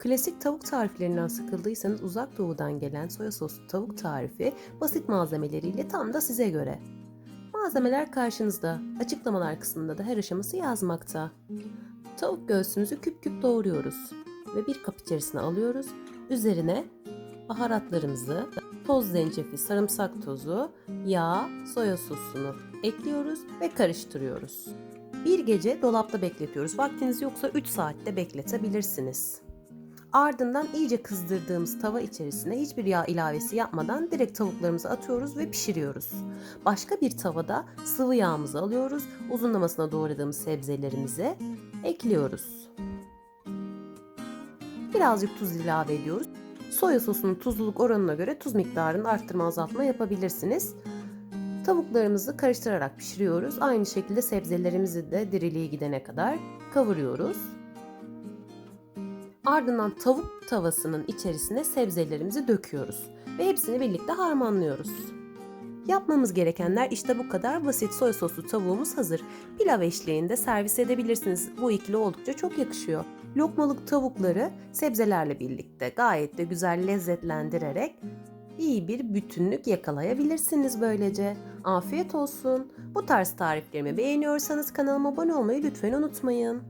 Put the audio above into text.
Klasik tavuk tariflerinden sıkıldıysanız uzak doğudan gelen soya soslu tavuk tarifi basit malzemeleriyle tam da size göre. Malzemeler karşınızda, açıklamalar kısmında da her aşaması yazmakta. Tavuk göğsümüzü küp küp doğruyoruz ve bir kap içerisine alıyoruz. Üzerine baharatlarımızı, toz zencefil, sarımsak tozu, yağ, soya sosunu ekliyoruz ve karıştırıyoruz. Bir gece dolapta bekletiyoruz. Vaktiniz yoksa 3 saatte bekletebilirsiniz. Ardından iyice kızdırdığımız tava içerisine hiçbir yağ ilavesi yapmadan direkt tavuklarımızı atıyoruz ve pişiriyoruz. Başka bir tavada sıvı yağımızı alıyoruz. Uzunlamasına doğradığımız sebzelerimizi ekliyoruz. Birazcık tuz ilave ediyoruz. Soya sosunun tuzluluk oranına göre tuz miktarını arttırma azaltma yapabilirsiniz. Tavuklarımızı karıştırarak pişiriyoruz. Aynı şekilde sebzelerimizi de diriliğe gidene kadar kavuruyoruz. Ardından tavuk tavasının içerisine sebzelerimizi döküyoruz ve hepsini birlikte harmanlıyoruz. Yapmamız gerekenler işte bu kadar basit soya soslu tavuğumuz hazır. Pilav eşliğinde servis edebilirsiniz. Bu ikili oldukça çok yakışıyor. Lokmalık tavukları sebzelerle birlikte gayet de güzel lezzetlendirerek iyi bir bütünlük yakalayabilirsiniz böylece. Afiyet olsun. Bu tarz tariflerimi beğeniyorsanız kanalıma abone olmayı lütfen unutmayın.